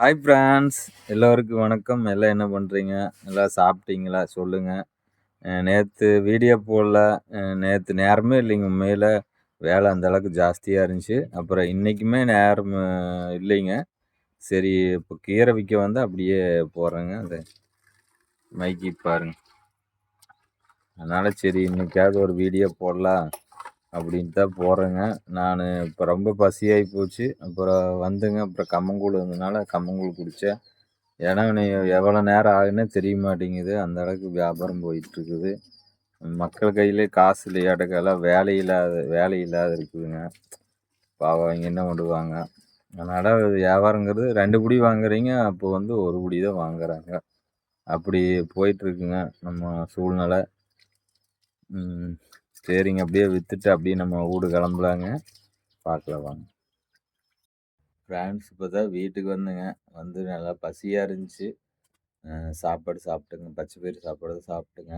Hi friends எல்லோருக்கும் வணக்கம். எல்லாம் என்ன பண்ணுறீங்க எல்லாம் சாப்பிட்டீங்களா? சொல்லுங்கள் நேற்று வீடியோ போடல. நேற்று நேரமே இல்லைங்க. உண்மையில் வேலை அந்த அளவுக்கு ஜாஸ்தியாக இருந்துச்சு. அப்புறம் இன்றைக்குமே நேரம் இல்லைங்க. சரி இப்போ கீரை விற்க வந்து அப்படியே போகிறேங்க அந்த மைக்கி பாருங்க. அதனால் சரி இன்னைக்காவது ஒரு வீடியோ போடலாம். அப்படின்ட்டு தான் போகிறேங்க நான் இப்போ ரொம்ப பசியாகி போச்சு. அப்புறம் வந்துங்க. அப்புறம் கம்மங்கூழ் இருந்ததுனால கம்மங்கூழ் குடித்தேன் ஏன்னா நீ எவ்வளோ நேரம் ஆகுன்னே தெரிய மாட்டேங்குது. அந்த அளவுக்கு வியாபாரம் போயிட்டுருக்குது. மக்கள் கையிலே காசு இல்லையாட்டக்கெல்லாம் வேலை இல்லாத வேலை இல்லாத இருக்குதுங்க. பாவம் அவங்க என்ன பண்ணுவாங்க? அதனால் வியாபாரங்கிறது ரெண்டு குடி வாங்குறீங்க. அப்போ வந்து ஒரு குடி தான் வாங்குறாங்க. அப்படி போயிட்டுருக்குங்க நம்ம சூழ்நிலை. சரிங்க. அப்படியே விற்றுட்டு அப்படியே நம்ம வீடு கிளம்பலாங்க. பார்க்கலாம் வாங்க. ஃப்ரெண்ட்ஸ் இப்போ தான் வீட்டுக்கு வந்துங்க. வந்து நல்லா பசியாக இருந்துச்சு. சாப்பாடு சாப்பிட்டுங்க. பச்சை பயிறு சாப்பாடு தான் சாப்பிட்டுங்க.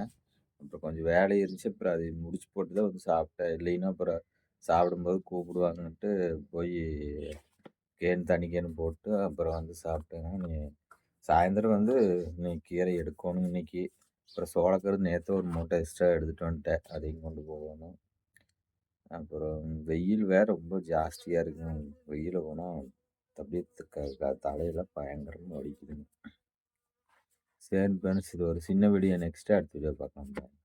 அப்புறம் கொஞ்சம் வேலை இருந்துச்சு. அப்புறம் அதை முடிச்சு போட்டு தான் வந்து சாப்பிட்டேன். இல்லைன்னா அப்புறம் சாப்பிடும்போது கூப்பிடுவாங்கன்ட்டு போய் கேன் தனி கேன் போட்டு அப்புறம் வந்து சாப்பிட்டேங்க. நீ சாயந்தரம் வந்து நீ கீரை எடுக்கணும் இன்னைக்கு. அப்புறம் சோளக்கரு நேற்று ஒரு மூட்டை எக்ஸ்ட்ரா எடுத்துகிட்டு வந்துட்டேன். அதையும் கொண்டு போகணும். அப்புறம் வெயில் வேற ரொம்ப ஜாஸ்தியாக இருக்கும் வெயில் போனால் அப்படியே க- தலையெல்லாம் பயங்கரமாக வலிக்குதுங்க. சரி ஃப்ரெண்ட்ஸ் இது ஒரு சின்ன வீடியோ நெக்ஸ்ட்டு அடுத்த வீடியோ பார்க்கலாம்